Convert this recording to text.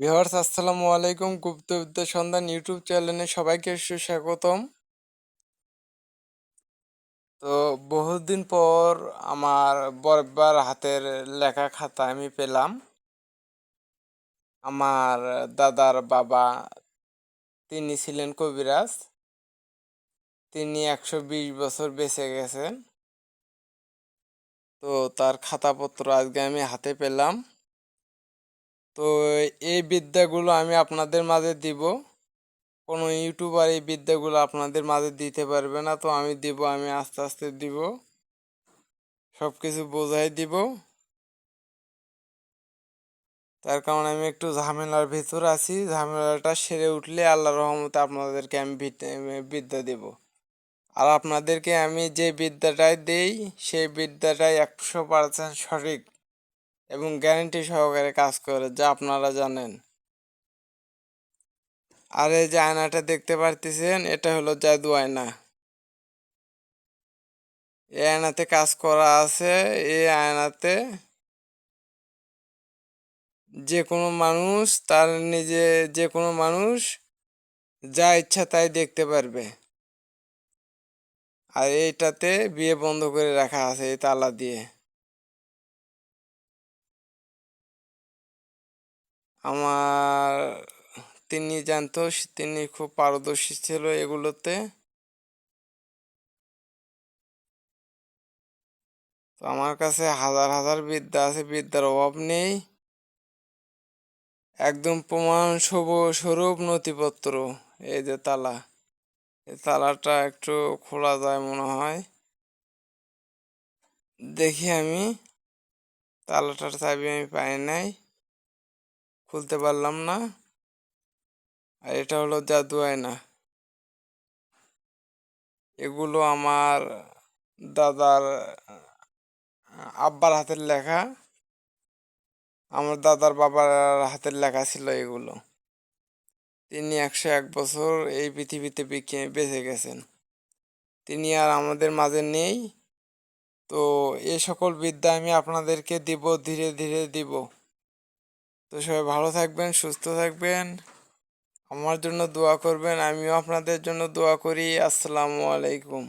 Viewers, আসসালামু আলাইকুম। গুপ্তবিদ্যা সন্ধান ইউটিউব চ্যানেলে সবাইকে সুস্বাগতম। তো বহুদিন পর আমার বরবার হাতের লেখা খাতা আমি পেলাম। আমার দাদার বাবা, তিনি ছিলেন কবিরাজ। তিনি একশো বিশ বছর বেঁচে গেছেন। তো তার খাতাপত্র আজকে আমি হাতে পেলাম। তো এই বিদ্যাগুলো আমি আপনাদের মাঝে দিব। কোনো ইউটিউবার এই বিদ্যাগুলো আপনাদের মাঝে দিতে পারবে না, তো আমি দিব, আমি আস্তে আস্তে দিব। সব কিছু বোঝাই দিব। তার কারণ আমি একটু ঝামেলার ভিতর আছি, ঝামেলাটা সেরে উঠলে আল্লাহ রহমতে আপনাদেরকে আমি বিদ্যা দেব। আর আপনাদেরকে আমি যে বিদ্যাটাই দেই, সেই বিদ্যাটাই একশো পার্সেন্ট সঠিক। এবং গ্যারেন্টি সহকারে কাজ করে, যা আপনারা জানেন। আর এই যে আয়নাটা দেখতে পারতেছেন, এটা হলো জাদু আয়না। এই আয়নাতে কাজ করা আছে, এই আয়নাতে যে কোনো মানুষ, তার নিজে যে কোনো মানুষ যা ইচ্ছা তাই দেখতে পারবে। আর এইটাতে বিয়ে বন্ধ করে রাখা আছে এই তালা দিয়ে। আমার তিনি জানতো তিনি খুব পারদর্শী ছিল এগুলোতে। তো আমার কাছে হাজার হাজার বিদ্যা আছে, বিদ্যার অভাব নেই। একদম প্রমাণ শুভ স্বরূপ নথিপত্র, এই যে তালা। এই তালাটা একটু খোলা যায় মনে হয়। দেখি আমি, তালাটার চাবি আমি পাই নাই। খুলতে পারলাম না। আর এটা হলো জাদু আয়না। এগুলো আমার দাদার, আব্বার হাতের লেখা। আমার দাদার বাবার হাতের লেখা ছিল এগুলো। তিনি একশো এক বছর এই পৃথিবীতে বেঁচে গেছেন। তিনি আর আমাদের মাঝে নেই। তো এ সকল বিদ্যা আমি আপনাদেরকে দিব, ধীরে ধীরে দিব। তো সবাই ভালো থাকবেন, সুস্থ থাকবেন। আমার জন্য দোয়া করবেন, আমিও আপনাদের জন্য দোয়া করি। আসসালামু আলাইকুম।